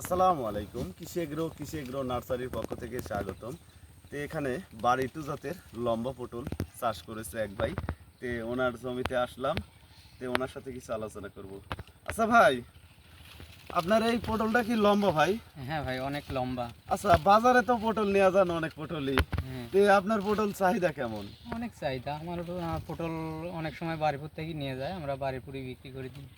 আসসালামু আলাইকুম কৃষি এগ্রো কৃষি এগ্রো নার্সারির পক্ষ থেকে স্বাগতম। তো এখানে বাড়ি টু জাতের লম্বা পটল চাষ করেছে এক ভাই। তে ওনার জমিতে আসলাম তে ওনার সাথে কিছু আলোচনা করব। আচ্ছা ভাই আপনার এই পটলটা কি লম্বা ভাই? হ্যাঁ ভাই অনেক লম্বা। আচ্ছা বাজারে তো পটল নেওয়া যান অনেক পটলই। হ্যাঁ। তে আপনার পটল চাহিদা কেমন? অনেক চাহিদা। আমার পটল অনেক সময় বাড়িপুর থেকে নিয়ে যায় আমরা বাড়িপুরে বিক্রি করে দিই।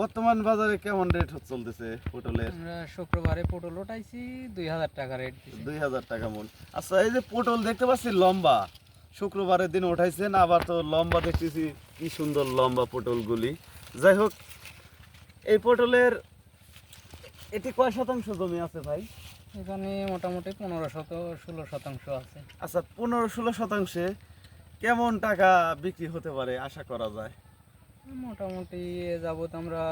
বর্তমান বাজারে কেমন রেট চলতেছে পটলের? আমরা শুক্রবারে পটল ওঠাইছি দুই হাজার টাকা রেট দুই হাজার টাকা মন আচ্ছা এই যে পটল দেখতে পাচ্ছি লম্বা। শুক্রবারের দিন উঠাইছেন আবার তো লম্বা দেখতেছি কি সুন্দর লম্বা পটলগুলি। যাই হোক এই পটলের এটি কয় শতাংশ জমি আছে ভাই? এখানে মোটামুটি পনেরো শত ষোলো শতাংশ আছে। আচ্ছা পনেরো ষোলো শতাংশে কেমন টাকা বিক্রি হতে পারে আশা করা যায়? মোটামুটি যাবত আমরা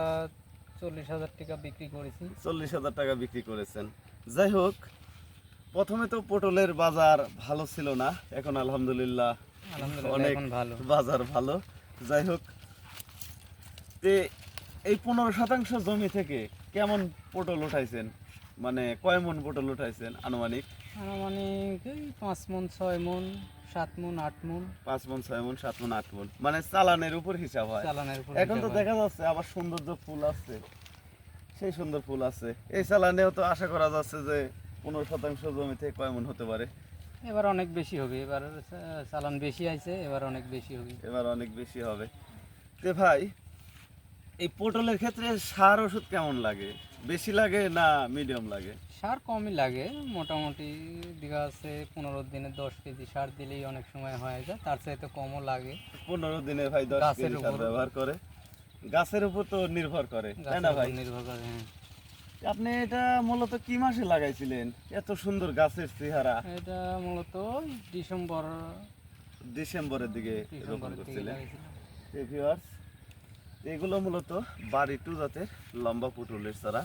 চল্লিশ হাজার টাকা বিক্রি করেছি। চল্লিশ হাজার টাকা বিক্রি করেছেন। যাই হোক প্রথমে তো পটলের বাজার ভালো ছিল না এখন আলহামদুলিল্লাহ আলহামদুলিল্লাহ অনেক ভালো। বাজার ভালো। যাই হোক তে এই পনেরো শতাংশ জমি থেকে কেমন পটল উঠাইছেন? মানে কয় মন পটল উঠাইছেন আনুমানিক? আনুমানিক এই পাঁচ মন ছয় মন সাত মন আট মন। পাঁচ মন ছয় মন সাত মন আট মন। মানে চালানের উপর হিসাব হয়। চালানের উপর এখন তো দেখা যাচ্ছে আবার সৌন্দর্য ফুল আছে সেই সুন্দর ফুল আছে এই চালানেও তো আশা করা যাচ্ছে যে পনেরো শতাংশ জমি থেকে কয় মন হতে পারে। এবার অনেক বেশি হবে। এবার চালান বেশি আইছে এবার অনেক বেশি হবে। এবার অনেক বেশি হবে। তে ভাই এই পটলের ক্ষেত্রে সার ওষুধ কেমন লাগে? বেশি লাগে না মিডিয়াম লাগে? সার কমই লাগে মোটামুটি দেখা যাচ্ছে পনেরো দিনে দশ কেজি সার দিলেই অনেক সময় হয়ে যায় তার চাইতে কমও লাগে। পনেরো দিনে ভাই দশ কেজি সার। ব্যবহার করে। গাছের উপর তো নির্ভর করে তাই না ভাই? নির্ভর করে হ্যাঁ। আপনি এটা মূলত কি মাসে লাগাইছিলেন? এত সুন্দর গাছের চেহারা। এটা মূলত ডিসেম্বর ডিসেম্বরের দিকে রোপণ করছিলেন। viewers, এগুলো মূলত বাড়ি টু জাতের লম্বা পটলের চারা।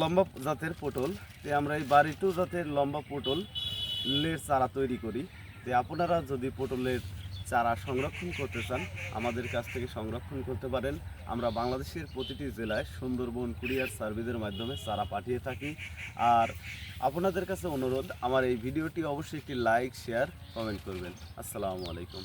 লম্বা জাতের পটল, তে আমরা এই বাড়ি টু জাতের লম্বা পটল লের চারা তৈরি করি। তে আপনারা যদি পটলের চারা সংরক্ষণ করতে চান, আমাদের কাছ থেকে সংরক্ষণ করতে পারেন। আমরা বাংলাদেশের প্রতিটি জেলায় সুন্দরবন কুরিয়ার সার্ভিসের মাধ্যমে চারা পাঠিয়ে থাকি। আর আপনাদের কাছে অনুরোধ, আমার এই ভিডিওটি অবশ্যই একটি লাইক, শেয়ার, কমেন্ট করবেন। আসসালামু আলাইকুম।